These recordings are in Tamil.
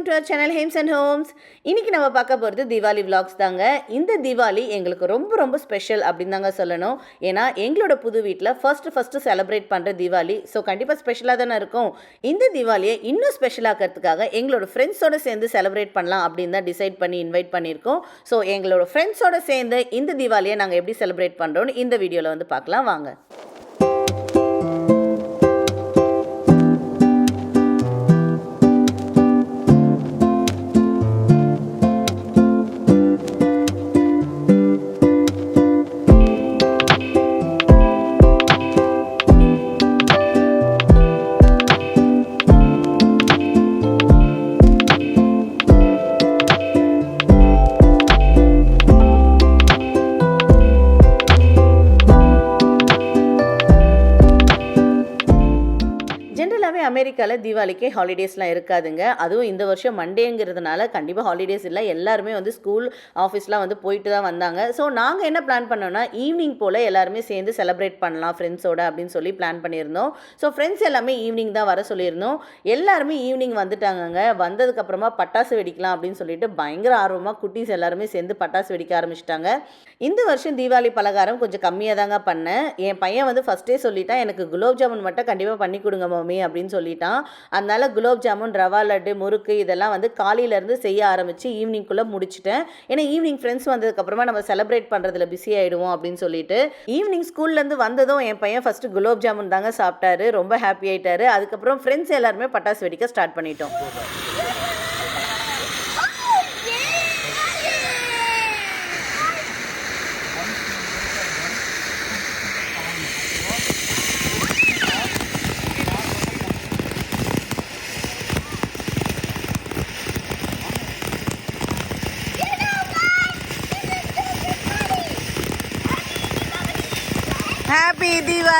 Welcome to our channel Hems and Homes இன்றைக்கி நம்ம பார்க்க போகிறது தீபாவளி vlogs தாங்க. இந்த தீபாவளி எங்களுக்கு ரொம்ப ரொம்ப ஸ்பெஷல் அப்படின்னு தாங்க சொல்லணும். ஏன்னா எங்களோட புது வீட்டில் ஃபஸ்ட்டு ஃபஸ்ட்டு செலிப்ரேட் பண்ணுற தீபாவளி. ஸோ கண்டிப்பாக ஸ்பெஷலாக தானே இருக்கும். இந்த தீபாவளியை இன்னும் ஸ்பெஷலாக்கிறதுக்காக எங்களோட ஃப்ரெண்ட்ஸோட சேர்ந்து செலிப்ரேட் பண்ணலாம் அப்படின்னு தான் டிசைட் பண்ணி இன்வைட் பண்ணியிருக்கோம். ஸோ எங்களோட ஃப்ரெண்ட்ஸோட சேர்ந்து இந்த தீபாவளியை நாங்கள் எப்படி செலிப்ரேட் பண்ணுறோன்னு இந்த வீடியோவில் வந்து பார்க்கலாம். வாங்க. அமெரிக்காவில் தீபாவளிக்கு ஹாலிடேஸ்லாம் இருக்காதுங்க. அதுவும் இந்த வருஷம் மண்டேங்கிறதுனால கண்டிப்பாக ஹாலிடேஸ் இல்லை. எல்லாருமே வந்து ஸ்கூல் ஆஃபீஸ்லாம் வந்து போயிட்டு தான் வந்தாங்க. ஸோ நாங்கள் என்ன பிளான் பண்ணோம்னா ஈவினிங் போல் எல்லாருமே சேர்ந்து செலிப்ரேட் பண்ணலாம் ஃப்ரெண்ட்ஸோட அப்படின்னு சொல்லி பிளான் பண்ணியிருந்தோம். ஸோ ஃப்ரெண்ட்ஸ் எல்லாமே ஈவினிங் தான் வர சொல்லியிருந்தோம். எல்லாருமே ஈவினிங் வந்துட்டாங்கங்க. வந்ததுக்கப்புறமா பட்டாசு வெடிக்கலாம் அப்படின்னு சொல்லிட்டு பயங்கர ஆர்வமாக குட்டீஸ் எல்லாருமே சேர்ந்து பட்டாசு வெடிக்க ஆரம்பிச்சிட்டாங்க. இந்த வருஷம் தீபாவளி பலகாரம் கொஞ்சம் கம்மியாக தாங்க பண்ணேன். என் பையன் வந்து ஃபஸ்ட்டே சொல்லிட்டான் எனக்கு குலோப் ஜாமுன் மட்டும் கண்டிப்பாக பண்ணி கொடுங்க மம்மி அப்படின்னு சொல்லிட்டான். அதனால குலோப் ஜாமுன் ரவா லட்டு முறுக்கு இதெல்லாம் வந்து காலையிலேருந்து செய்ய ஆரம்பித்து ஈவினிங்குள்ளே முடிச்சிட்டேன். ஏன்னா ஈவினிங் ஃப்ரெண்ட்ஸ் வந்ததுக்கப்புறமா நம்ம செலிப்ரேட் பண்ணுறதுல பிஸி ஆகிடுவோம் அப்படின்னு சொல்லிட்டு ஈவினிங் ஸ்கூல்லேருந்து வந்ததும் என் பையன் ஃபஸ்ட்டு குலோப் ஜாமுன் தாங்க சாப்பிட்டாரு. ரொம்ப ஹாப்பி ஆகிட்டாரு அதுக்கப்புறம் ஃப்ரெண்ட்ஸ் எல்லாருமே பட்டாசு வெடிக்க ஸ்டார்ட் பண்ணிட்டோம்.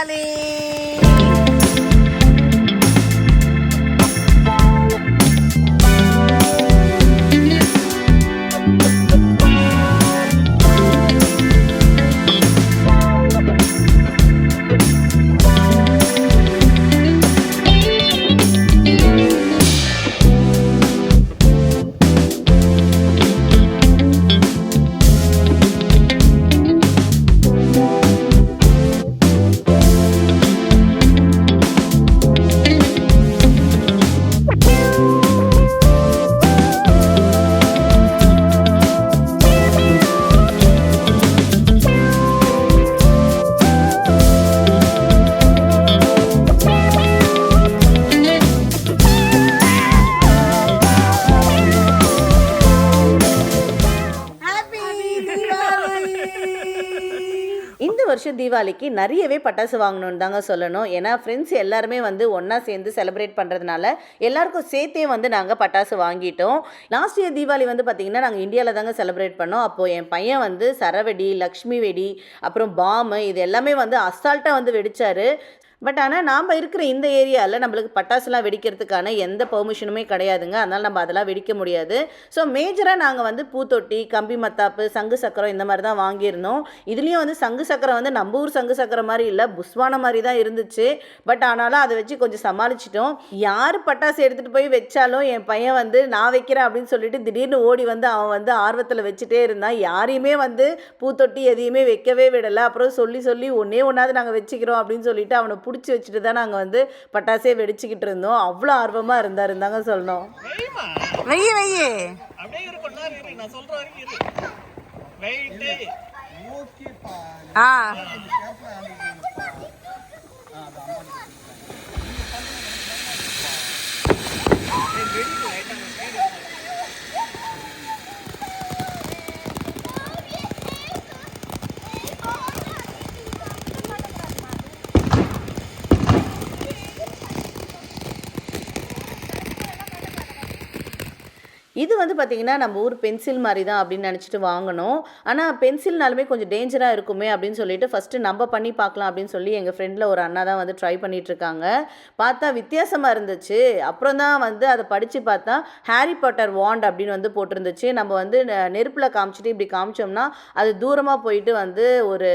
ஹாப்பி வருஷம் தீபாவளிக்கு நிறையவே பட்டாசு வாங்கணும்னு தாங்க சொல்லணும். ஏன்னா ஃப்ரெண்ட்ஸ் எல்லாருமே வந்து ஒன்றா சேர்ந்து செலிப்ரேட் பண்ணுறதுனால எல்லாருக்கும் சேர்த்தே வந்து நாங்கள் பட்டாசு வாங்கிட்டோம். லாஸ்ட் இயர் தீபாவளி வந்து பார்த்திங்கன்னா நாங்கள் இந்தியாவில் தாங்க செலிப்ரேட் பண்ணோம். அப்போது என் பையன் வந்து சரவெடி லக்ஷ்மி வெடி அப்புறம் பாம்பு இது எல்லாமே வந்து அசால்ட்டாக வந்து வெடித்தார் பட் ஆனால் நாம் இருக்கிற இந்த ஏரியாவில் நம்மளுக்கு பட்டாசுலாம் வெடிக்கிறதுக்கான எந்த பெர்மிஷனுமே கிடையாதுங்க. அதனால் நம்ம அதெல்லாம் வெடிக்க முடியாது. ஸோ மேஜராக நாங்கள் வந்து பூத்தொட்டி கம்பி மத்தாப்பு சங்கு சக்கரம் இந்த மாதிரி தான் வாங்கியிருந்தோம். இதுலேயும் வந்து சங்கு சக்கரம் வந்து நம்ம ஊர் சங்கு சக்கரம் மாதிரி இல்லை புஸ்வான மாதிரி தான் இருந்துச்சு. பட் ஆனாலும் அதை வச்சு கொஞ்சம் சமாளிச்சிட்டோம். யார் பட்டாசு எடுத்துகிட்டு போய் வச்சாலும் என் பையன் வந்து நான் வைக்கிறேன் அப்படின்னு சொல்லிட்டு திடீர்னு ஓடி வந்து அவன் வந்து ஆர்வத்தில் வச்சுட்டே இருந்தான். யாரையுமே வந்து பூத்தொட்டி எதையுமே வைக்கவே விடலை. அப்புறம் சொல்லி சொல்லி ஒன்றே ஒன்றாவது நாங்கள் வச்சுக்கிறோம் அப்படின்னு சொல்லிட்டு அவனை பிடிச்சி வச்சுட்டு தான் நாங்கள் வந்து பட்டாசே வெடிச்சுக்கிட்டு இருந்தோம். அவ்வளோ ஆர்வமாக இருந்தா இருந்தாங்க சொல்லணும். வெய்ய வெய்ய. ஆ. வெயிட்டு இது வந்து பார்த்திங்கன்னா நம்ம ஊர் பென்சில் மாதிரி தான் அப்படின்னு நினச்சிட்டு வாங்கினோம் ஆனால் பென்சில்னாலுமே கொஞ்சம் டேஞ்சராக இருக்குமே அப்படின்னு சொல்லிட்டு ஃபஸ்ட்டு நம்ம பண்ணி பார்க்கலாம் அப்படின்னு சொல்லி எங்கள் ஃப்ரெண்டில் ஒரு அண்ணா தான் வந்து ட்ரை பண்ணிகிட்ருக்காங்க பார்த்தா வித்தியாசமாக இருந்துச்சு. அப்புறம் தான் வந்து அதை படித்து பார்த்தா ஹாரி பாட்டர் வாண்ட் அப்படின்னு வந்து போட்டிருந்துச்சு. நம்ம வந்து நெருப்பில் காமிச்சிட்டு இப்படி காமிச்சோம்னா அது தூரமாக போயிட்டு வந்து ஒரு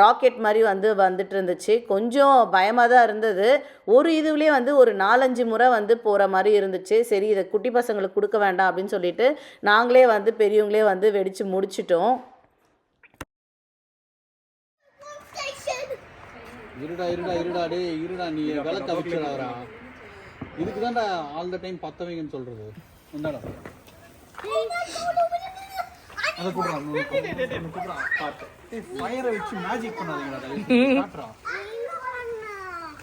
ராக்கெட் மாதிரி வந்து வந்துட்டு இருந்துச்சு கொஞ்சம் பயமாக தான் இருந்தது. ஒரு இதுலேயே வந்து ஒரு நாலஞ்சு முறை வந்து போகிற மாதிரி இருந்துச்சு. சரி இதை குட்டி பசங்களுக்கு கொடுக்க வேண்டாம் அப்படின்னு சொல்லிட்டு நாங்களே வந்து பெரியவங்களே வந்து வெடித்து முடிச்சிட்டோம். இருடா இருடா இருடா டேய் இருடா நீ விளக்க வச்சுடாதடா இதுக்கு தான்டா ஆல் த டைம் பத்த வைங்கன்னு சொல்றது. இந்தாடா. அதை கூடுறா கூடுறா பார்த்து ஃபயரை வச்சு மேஜிக் பண்ணாதீங்கடா தயவு செஞ்சு. காட்டுறா.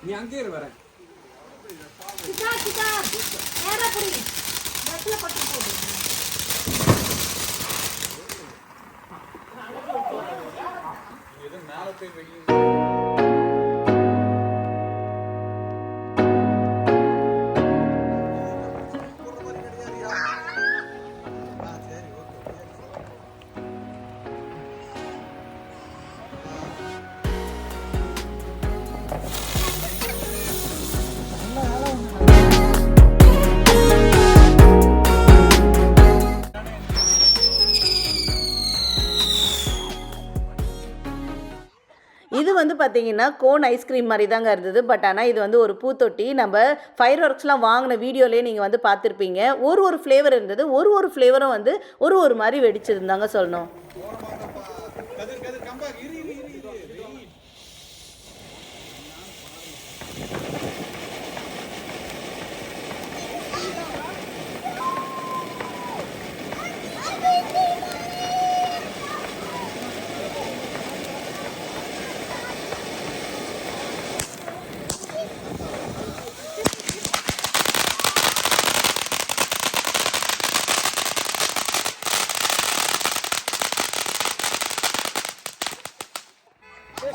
நீ அங்கே இரு வரேன் மேலே போய் வெயில் பார்த்தீங்கன்னா கோன் ஐஸ்கிரீம் மாதிரி தாங்க இருந்தது. பட் ஆனால் இது வந்து ஒரு பூத்தொட்டி. நம்ம ஃபயர் ஒர்க்ஸ்லாம் வாங்கின வீடியோலேயே நீங்கள் வந்து பார்த்துருப்பீங்க. ஒரு ஒரு ஃப்ளேவர் இருந்தது. ஒரு ஒரு ஃப்ளேவரும் வந்து ஒரு ஒரு மாதிரி வெடிச்சிருந்தாங்க சொல்லணும்.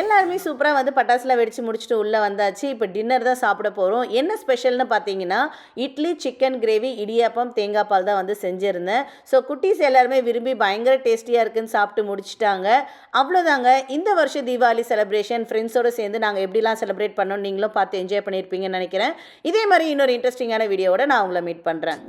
எல்லாருமே சூப்பராக வந்து பட்டாசுலாம் வெடித்து முடிச்சுட்டு உள்ளே வந்தாச்சு. இப்போ டின்னர் தான் சாப்பிட போகிறோம் என்ன ஸ்பெஷல்னு பார்த்தீங்கன்னா இட்லி சிக்கன் கிரேவி இடியாப்பம் தேங்காய் பால் தான் வந்து செஞ்சுருந்தேன். ஸோ குட்டீஸ் எல்லாருமே விரும்பி பயங்கர டேஸ்டியாக இருக்குன்னு சாப்பிட்டு முடிச்சிட்டாங்க. அவ்வளோதாங்க இந்த வருஷம் தீபாவளி செலிப்ரேஷன் ஃப்ரெண்ட்ஸோடு சேர்ந்து நாங்கள் எப்படிலாம் செலிப்ரேட் பண்ணோம் நீங்களும் பார்த்து என்ஜாய் பண்ணியிருப்பீங்கன்னு நினைக்கிறேன். இதே மாதிரி இன்னொரு இன்ட்ரெஸ்டிங்கான வீடியோவோட நான் உங்களை மீட் பண்ணுறேன்